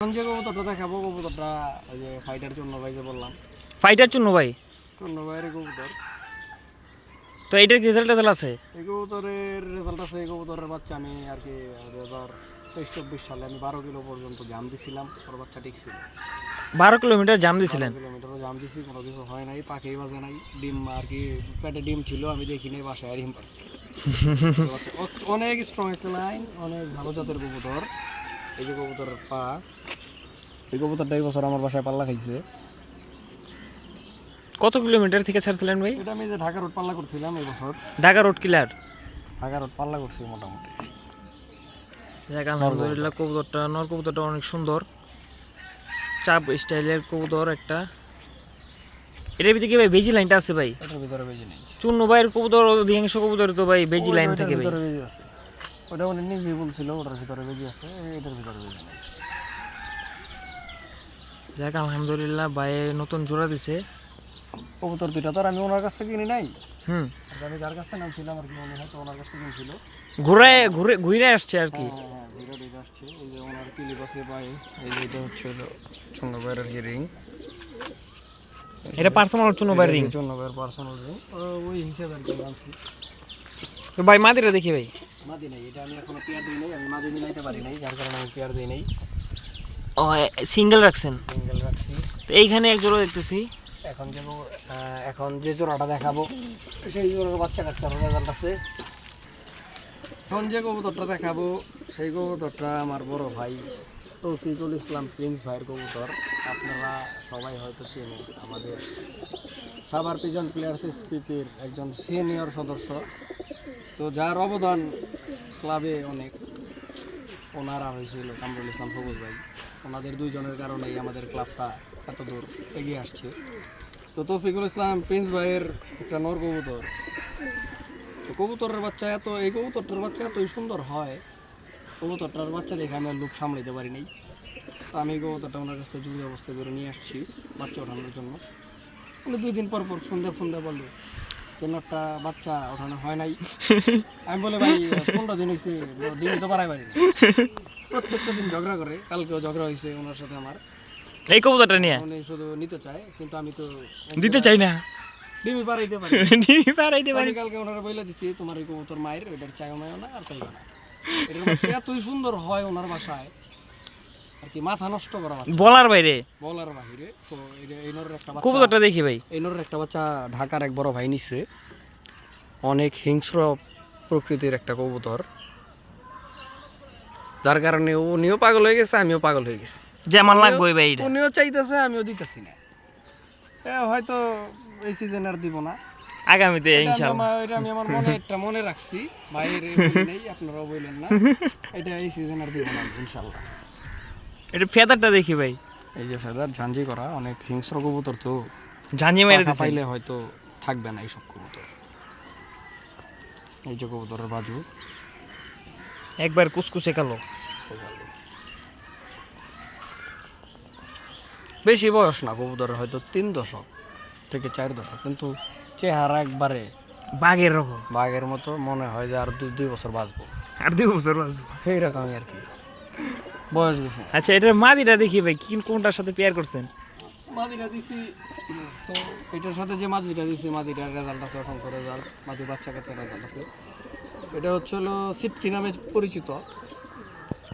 এখন যে কবুতরটা দেখাবো কবুতরটা ওই যে ফাইটার জন্য ভাই যে বললাম। ফাইটার চুন্ন ভাই? জন্য ভাইয়ের কবুতর। তো এইটার রেজাল্ট রেজাল্ট আছে? এই কবুতরের রেজাল্ট আছে এই কবুতরের বাচ্চা আমি আর কি দু হাজার তেইশ চব্বিশ সালে আমি বারো কিলো পর্যন্ত জাম দিছিলাম ওর বাচ্চা ঠিক ছিল। বারো কিলোমিটার জাম দিছিলেন? কিলোমিটারও জাম দিছি কোনো কিছু হয় নাই পাখি বাজে নাই ডিম আর কি পেটে ডিম ছিল আমি দেখিনি বাসায় ডিম অ- অনেক স্ট্রং একটা লাইন অনেক ভালো জাতের কবুতর। এই যে কবুতরের পা। এই কবুতরটা এই বছর আমার বাসায় পাল্লা খাইছে। কত কিলোমিটার থেকে ছাড়ছিলেন ভাই? এটা আমি যে ঢাকা রোড পাল্লা করছিলাম এই বছর। Dhaka road killer? Dhaka road পাল্লা করছি মোটামুটি। যাক আলহামদুলিল্লাহ কবুতরটা নর কবুতরটা অনেক সুন্দর। চাপ স্টাইলের কবুতর একটা। এটার ভিতরে কি ভাই বেজি লাইনটা আছে ভাই? এটার ভিতরে বেজি নেই। চুন্ন ভাইয়ের কবুতর অধিকাংশ কবুতর তো ভাই বেজি লাইন থেকে ভাই। ওটা উনি নিজেই বলছিল ওটার ভিতরে বেজি আছে এটার ভিতরে বেজি নেই। যাক আলহামদুলিল্লাহ ভাই নতুন জোড়া দিছে। কবুতর দুইটা তো আর আমি ওনার কাছ থেকে কিনি নাই। হুম। আমি যার কাছ থেকে নামছিলাম আর কি উনি হয়তো ওনার কাছ থেকে কিনছিল ঘুরে ঘুরে ঘুরে আসছে আর কি। হ্যাঁ হ্যাঁ দুইটা আসছে। এই যে ওনার পায়ে এই যে এটা হচ্ছে হলো বাইরের হিয়ারিং এটা পার্সোনাল রিং বাইরের পার্সোনাল রিং ওই হিসেবে আর কি আনছি তো ভাই মাদিরা দেখি ভাই। মাদি নাই এটা আমি এখনও পেয়ার দিই নাই আমি মাদি মিলাইতে পারি নাই যার কারণে আমি পেয়ার দিই নাই। ও সিঙ্গেল রাখছেন? সিঙ্গেল রাখছি। তো এইখানে এক জোড়া দেখতেছি। এখন যে এখন যে জোড়াটা দেখাবো সেই জোড়ার বাচ্চা কাচ্চার রেজাল্ট আছে। এখন যে কবুতরটা দেখাবো সেই কবুতরটা আমার বড় ভাই তৌফিকুল ইসলাম প্রিন্স ভাইয়ের কবুতর। আপনারা সবাই হয়তো চেনেন আমাদের সাবার পিজন প্লেয়ার্স এসপিপির একজন সিনিয়র সদস্য। তো যার অবদান ক্লাবে অনেক, ওনার হয়েছিল কামরুল ইসলাম সবুজ ভাই। ওনাদের দুইজনের কারণেই আমাদের ক্লাবটা এত দূর এগিয়ে আসছে। তো তৌফিকুল ইসলাম, প্রিন্স ভাইয়ের একটা নর কবুতর। তো কবুতরের বাচ্চা এত, এই কবুতরটার বাচ্চা এতই সুন্দর হয়, কবুতরটার বাচ্চা দেখে আমি আর লোক সামলাইতে পারি নাই। তো আমি কবুতরটা ওনার কাছ থেকে জুড়ি অবস্থা করে নিয়ে আসছি, বাচ্চা ওঠানোর জন্য। দুই দিন পর পর ফোন দিয়ে ফোন দিয়ে বলল যেন একটা বাচ্চা ওঠানো হয় নাই? আমি বলে ভাই পনেরো দিন হয়েছে ডিমই তো পারাই পারি প্রত্যেকটা দিন ঝগড়া করে কালকেও ঝগড়া হয়েছে ওনার সাথে আমার। এই কবুতরটা নিয়ে? উনি শুধু নিতে চায় কিন্তু আমি তো দিতে চাই না। ডিমই পারাইতে পারি। পারাইতে পারি। কালকে ওনারা বলে দিছি তোমার এই কবুতর মায়ের ওইটার চাইও মায়ও না আর চাইও না। বাচ্চা এতই সুন্দর হয় ওনার বাসায়। আর কি মাথা নষ্ট করা বলার বাইরে। বলার বাহিরে তো এই- এই নরের একটা বাচ্চা কবুতরটা দেখি ভাই। এই নরের একটা বাচ্চা ঢাকার এক বড় ভাই নিচ্ছে অনেক হিংস্র প্রকৃতির একটা কবুতর। যার কারণে উনিও পাগল হয়ে গেছে আমিও পাগল হয়ে গেছি। যে আমার লাগবে ভাই উনিও চাইতেছে আমিও দিতেছি না। হয়তো এই সিজন আর দিব না। আগামীতে আমি ইনশাআল্লাহ। আমার- এটা আমি আমার মনে একটা মনে রাখছি। বাইরে নাই বললেন না। এটা এই সিজন আর দিব না এটা ফেদারটা দেখি ভাই। এই যে ফেদার ঝাঞ্জি করা অনেক হিংস্র কবুতর তো। মেরে দিছে। পাইলে হয়তো থাকবে না এইসব কবুতর। এই যে কবুতরের বাজু। একবার কুসকুসে কালো। বেশি বয়স না কবুতরের হয়তো তিন দশক থেকে চার দশক কিন্তু চেহারা একবারে বাঘের রকম। বাঘের মতো মনে হয় যে আর দুই দুই বছর বাঁচবো। আর দুই বছর বাঁচবো। সেই রকমই আর কি। বয়স বেশি আচ্ছা এটার মাদিটা দেখি ভাই কি কোনটার সাথে পেয়ার করছেন? মাদিটা দিছি তো এটার সাথে যে মাদিটা দিছি মাদিটার রেজাল্ট আছে অসংখ্য রেজাল্ট মাদি বাচ্চা কাচ্চা রেজাল্ট আছে। এটা হচ্ছে হলো সিটকি নামে পরিচিত।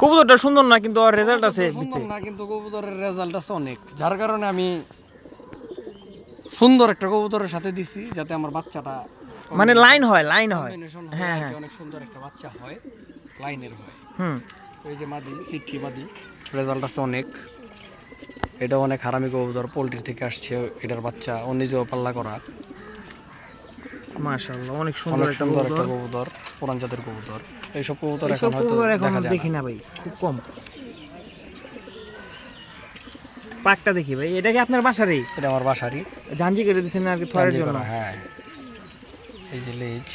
কবুতরটা সুন্দর না কিন্তু আর রেজাল্ট আছে সুন্দর না কিন্তু কবুতরের রেজাল্ট আছে অনেক। যার কারণে আমি সুন্দর একটা কবুতরের সাথে দিছি যাতে আমার বাচ্চাটা মানে লাইন হয় লাইন হয়। হয় হ্যাঁ। অনেক সুন্দর একটা বাচ্চা হয় লাইনের হয়। হুম। ওই যে মাদি সিটকি মাদি রেজাল্ট আছে অনেক। এটা অনেক হারামি কবুতর পোলট্রি থেকে আসছে এটার বাচ্চা ও নিজেও পাল্লা করা। মাশাআল্লাহ অনেক সুন্দর একটা কবুতর কবুতর পুরান জাতের কবুতর এইসব কবুতর এখন হয়তো এখন দেখি না। ভাই খুব কম। পাকটা দেখি ভাই এটা কি আপনার বাসারই? এটা আমার বাসারই। জাঞ্জি করে দিচ্ছেন আর কি থরের জন্য? হ্যাঁ। এই যে লেজ।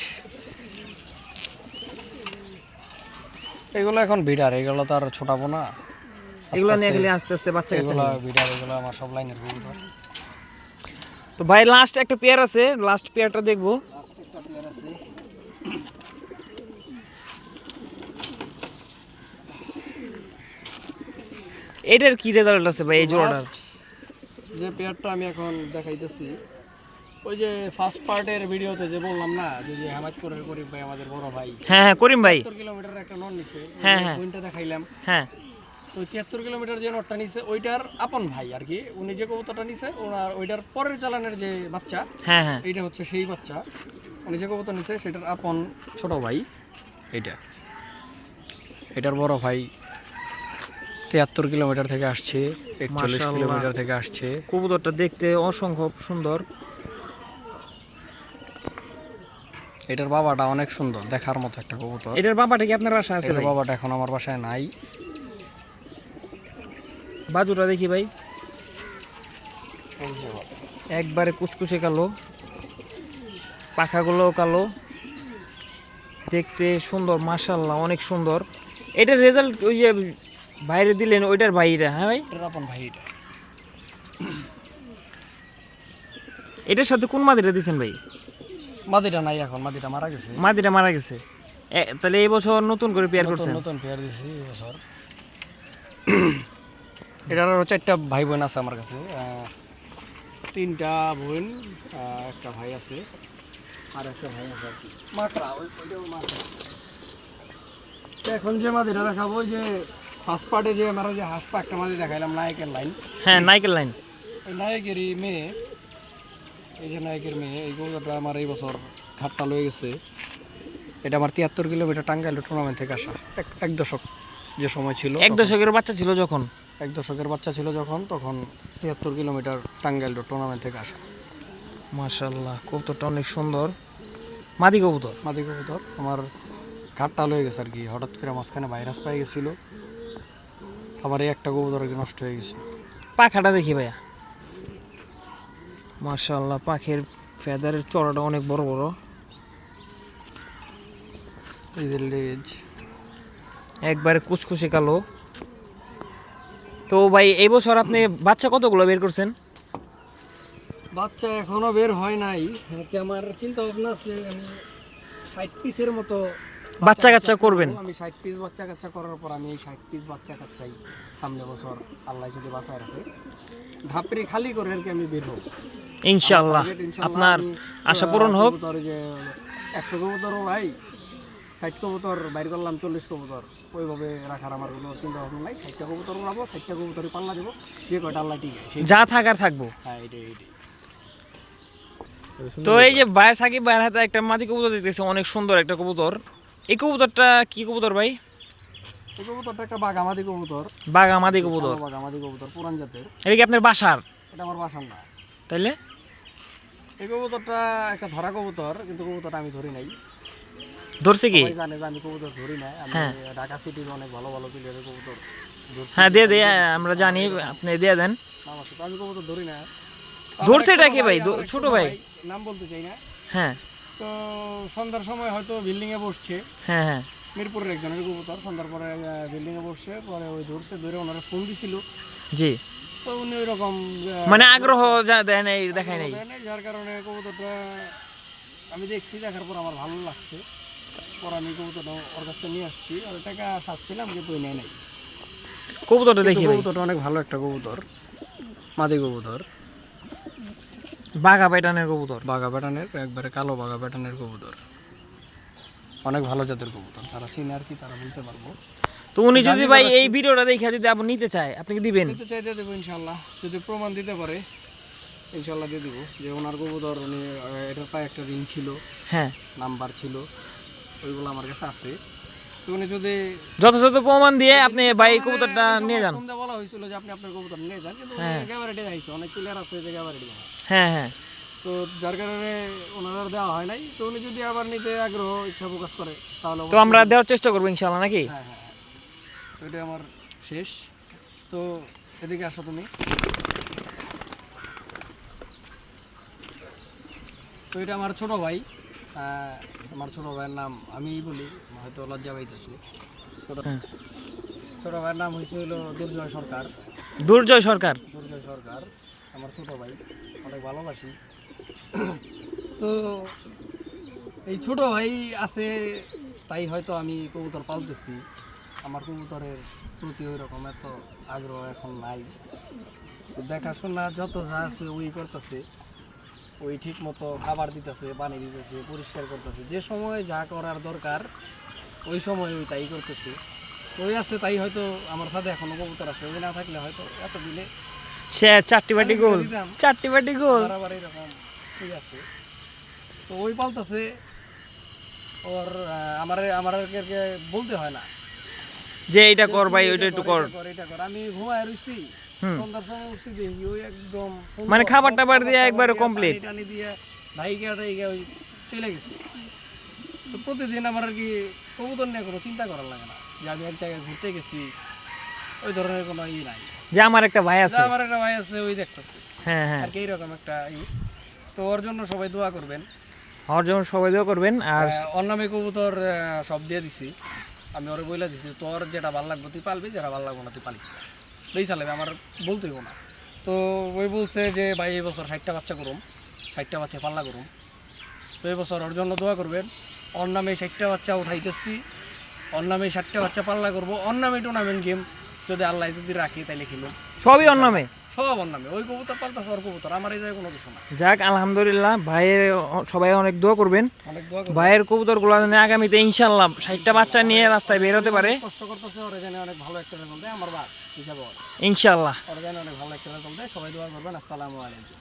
এগুলো এখন ভিডার এগুলো তো আর ছোটাবো না। এগুলো নিয়ে গেলে আস্তে আস্তে বাচ্চা এগুলো নিবে। ভিডার এগুলো আমার সব লাইনের কবুতর তো ভাই লাস্ট একটা পেয়ার আছে লাস্ট পেয়ারটা দেখব। লাস্ট একটা পেয়ার আছে। এটার কি রেজাল্ট আছে ভাই এই জোড়াটার যে পেয়ারটা আমি এখন দেখাইতেছি ওই যে ফার্স্ট পার্টের ভিডিওতে যে বললাম না যে যে হেমাজপুরের করিম ভাই আমাদের বড় ভাই হ্যাঁ হ্যাঁ করিম ভাই। সত্তর কিলোমিটার একটা নন নিছে হ্যাঁ, হ্যাঁ। পয়েন্টটা দেখাইলাম। হ্যাঁ। তো তিয়াত্তর কিলোমিটার যে নটটা নিছে ওইটার আপন ভাই আর কি উনি যে কবুতরটা নিছে ওনার ওইটার পরের চালানের যে বাচ্চা হ্যাঁ হ্যাঁ। এইটা হচ্ছে সেই বাচ্চা। উনি যে কবুতর নিছে সেটার আপন ছোট ভাই এইটা। এটার বড় ভাই তিয়াত্তর কিলোমিটার থেকে আসছে একচল্লিশ কিলোমিটার থেকে আসছে। কবুতরটা দেখতে অসংখ্য সুন্দর। এটার বাবাটা অনেক সুন্দর দেখার মতো একটা কবুতর। এটার বাবাটা কি আপনার বাসায় আছে বাবাটা এখন আমার বাসায় নাই। বাজুটা দেখি ভাই। একবারে কুচকুচে কালো পাখাগুলো কালো। দেখতে সুন্দর মাশাল্লাহ অনেক সুন্দর। এটার রেজাল্ট ওই যে বাইরে দিলেন ওইটার বাইরে হ্যাঁ ভাই? এটার আপন ভাই এটা। এটার সাথে কোন মাদিটা দিছেন ভাই? মাদিটা নাই এখন মাদিটা মারা গেছে। মাদিটা মারা গেছে। তাহলে এই বছর নতুন করে পেয়ার করছেন? নতুন পেয়ার দিছি এবছর এটার আরও চারটা ভাই বোন আছে আমার কাছে। তিনটা বোন একটা ভাই আছে আর একটা ভাই আছে আর কি। মাকড়া ওই মাকড়া এখন যে মাদিটা দেখাবো যে ফার্স্ট পার্টে যে আমার যে হাঁস পা একটা মাদি দেখাইলাম নায়কের লাইন হ্যাঁ নাইকেল লাইন নায়কেরই মেয়ে। এই যে নায়কের মেয়ে এই গৌরটা আমার এই বছর ঘাটটা লয়ে গেছে। এটা আমার তিয়াত্তর কিলোমিটার টাঙ্গাইল টুর্নামেন্ট থেকে আসা। এক- দশক যে সময় ছিল এক দশকের বাচ্চা ছিল যখন? এক দশকের বাচ্চা ছিল যখন তখন তিয়াত্তর কিলোমিটার টাঙ্গাইল টুর্নামেন্ট থেকে আসা। মাশাল্লাহ কবুতরটা অনেক সুন্দর। মাদি কবুতর? মাদি কবুতর আমার ঘাটটা লয়ে গেছে আর কি। হঠাৎ করে মাঝখানে ভাইরাস পাই গেছিল। আবার এই একটা কবুতর আর কি নষ্ট হয়ে গেছে। পাখাটা দেখি ভাইয়া। মাশাল্লাহ পাখির ফেদারের চড়াটা অনেক বড় বড়। যে লেজ। একবারে কুচকুচে কালো। তো ভাই এই বছর আপনি বাচ্চা কতগুলো বের করছেন? বাচ্চা এখনও বের হয় নাই। আমার চিন্তা ভাবনা আছে আমি ষাট পিসের মতো বাচ্চা কাচ্চা করবেন। আমি ষাট পিস বাচ্চা কাচ্চা করার পর আমি এই ষাট পিস বাচ্চা কাচ্চাই সামনে বছর আল্লাহ যদি বাঁচায় রাখে। ধাপড়ি খালি করে আর কি আমি বের হব। ইনশাআল্লাহ। আপনার আশা পূরণ হোক। একশো কবুতরও ভাই ষাট কবুতর বাইর করলাম চল্লিশ কবুতর। ওইভাবে রাখার আমার কোনো চিন্তা ভাবনা নাই। ষাটটা কবুতর উড়াবো ষাটটা কবুতরই পাল্লা দেবো। যে কয়টা আল্লাহ ঠিক আছে যা থাকার থাকব। হ্যাঁ এটাই এটাই। তো এই যে ভাই সাকিব ভাইয়ের হাতে একটা মাদি কবুতর দেখতেছে অনেক সুন্দর একটা কবুতর। এই কবুতরটা কি কবুতর ভাই? এই কবুতরটা একটা বাগামাদি কবুতর। বাঘা মাদি কবুতর। বাগামাদি কবুতর পুরান জাতের। এটা কি আপনার বাসার? এটা আমার বাসার না। তাইলে? এই কবুতরটা একটা ধরা কবুতর কিন্তু কবুতরটা আমি ধরি নাই। ধরছে কি? জানে যে আমি কবুতর ধরি না আমি হ্যাঁ। ঢাকা সিটির অনেক ভালো ভালো প্লেয়ারের কবুতর। হ্যাঁ দিয়ে দিয়ে আমরা জানি আপনি দিয়ে দেন। আমি কবুতর ধরি না। ধরছে এটা কি ভাই? ছোট ভাই? নাম বলতে চাই না। হ্যাঁ। তো সন্ধ্যার সময় হয়তো বিল্ডিং এ বসছে। হ্যাঁ হ্যাঁ। মিরপুরের একজনের কবুতর। সন্ধ্যার পরে বিল্ডিং এ বসছে পরে ওই ধরছে ধরে ওনারা ফোন দিছিল। জি। তো উনি মানে আগ্রহ যা দেয় নাই দেখায় নাই? যার কারণে কবুতরটা আমি দেখছি দেখার পর আমার ভালো লাগছে। পর আমি কবুতরটা ওর কাছ থেকে নিয়ে আসছি আর টাকা সাজছিলাম কিন্তু নেয় নাই। কবুতরটা দেখি কবুতরটা অনেক ভালো একটা কবুতর মাদি কবুতর। বাঘা প্যাটার্নের কবুতর? বাঘা প্যাটার্নের একবারে কালো বাঘা প্যাটার্নের কবুতর। অনেক ভালো জাতের কবুতর যারা চিনে আর কি তারা বুঝতে পারব। তো উনি যদি ভাই এই ভিডিওটা দেখে যদি আপনি নিতে চায় দিবেন? চাইতে দেবো ইনশাল্লাহ যদি প্রমাণ দিতে পারে ইনশাল্লাহ দিয়ে দিব। যে ওনার কবুতর উনি এটার পায়ে একটা রিং ছিল হ্যাঁ। নাম্বার ছিল ওইগুলো আমার কাছে আছে। উনি যদি যথাযথ প্রমাণ দিয়ে আপনি ভাই কবুতরটা নিয়ে যান। বলা হয়েছিল যে আপনি আপনার কবুতর নিয়ে যান কিন্তু উনি হ্যাঁ। অনেক প্লেয়ার আছে যে গ্যাবারেটে হ্যাঁ হ্যাঁ। তো যার কারণে ওনার দেওয়া হয় নাই। তো উনি যদি আবার নিতে আগ্রহ ইচ্ছা প্রকাশ করে তাহলে তো আমরা দেওয়ার চেষ্টা করব ইনশাল্লাহ নাকি? হ্যাঁ হ্যাঁ হ্যাঁ। তো এটা আমার শেষ। তো এদিকে আসো তুমি। তো এটা আমার ছোট ভাই। আমার ছোট ভাইয়ের নাম আমি বলি হয়তো লজ্জা পাইতেছি। ছোট হ্যাঁ। ছোট ভাইয়ের নাম হয়েছিল দুর্জয় সরকার। দুর্জয় সরকার? দুর্জয় সরকার আমার ছোট ভাই। অনেক ভালোবাসি। তো এই ছোট ভাই আছে তাই হয়তো আমি কবুতর পালতেছি। আমার কবুতরের প্রতি ওই রকম এত আগ্রহ এখন নাই। তো দেখাশোনা যত যা আছে ওই করতেছে ওই ঠিক মতো খাবার দিতেছে পানি দিতেছে পরিষ্কার করতেছে। যে সময় যা করার দরকার ওই সময় ওই তাই করতেছে। ওই আছে তাই হয়তো আমার সাথে এখনও কবুতর আছে ওই না থাকলে হয়তো এত দিলে সে চারটি বাটি গোল চারটি বাটি গোল। আবার এরকম ঠিক আছে। তো ওই পাল্টাছে ওর আমার আমার বলতে হয় না। যে এইটা কর ভাই ওইটা একটু কর। এটা এটা কর। আমি ঘুমায় রইছি সন্ধ্যার সময় উঠছি দেখি ওই একদম মানে খাবার টাবার দিয়ে একবারে টানি দিয়ে ওই চলে গেছে। তো প্রতিদিন আমার আর কি কবুতর নিয়ে কোনো চিন্তা করার লাগে না যে আমি এক জায়গায় ঘুরতে গেছি ওই ধরনের কোনো ই নাই। যে আমার একটা ভাই আছে। আমার একটা ভাই আছে ওই দেখতেছে। হ্যাঁ হ্যাঁ। আর কি এইরকম একটা ই। তো ওর জন্য সবাই দোয়া করবেন। ওর জন্য সবাই দোয়া করবেন আর আহ, ওর কবুতর সব দিয়ে দিছি। আমি ওরে বইলা দিছি, তোর যেটা ভালো লাগবে তুই পালবি, যেটা ভালো লাগবে না তুই পালিস না। বেশ চালাবে আমার বলতে হইব না। তো ওই বলছে যে, ভাই, এই বছর ষাটটা বাচ্চা করুম, ষাটটা বাচ্চা পাল্লা করুম। তো এই বছর ওর জন্য দোয়া করবেন, ওর নামে ষাটটা বাচ্চা উঠাইতেছি, ওর নামে ষাটটা বাচ্চা পাল্লা করব, ওর নামে টুর্নামেন্ট গেম যদি আল্লাহ যদি রাখি তাইলে খেলুম। সবই ওর নামে? সব নামে ওই কবুতর পাল্টাছে ওর কবুতর। আমার এই জায়গায় কোনো কিছু না যাক আলহামদুলিল্লাহ ভাইয়ের সবাই অনেক দোয়া করবেন। অনেক দোয়া ভাইয়ের কবুতরগুলো যেন আগামীতে ইনশাল্লাহ ষাটটা বাচ্চা নিয়ে রাস্তায় বের হতে পারে। কষ্ট করতেছে ওরা জানে অনেক ভালো একটা রেজাল্ট দেয় আমার বা হিসাবে ইনশাল্লাহ ওরা জানে অনেক ভালো একটা রেজাল্ট দেয় সবাই দোয়া করবেন। আসসালামু আলাইকুম।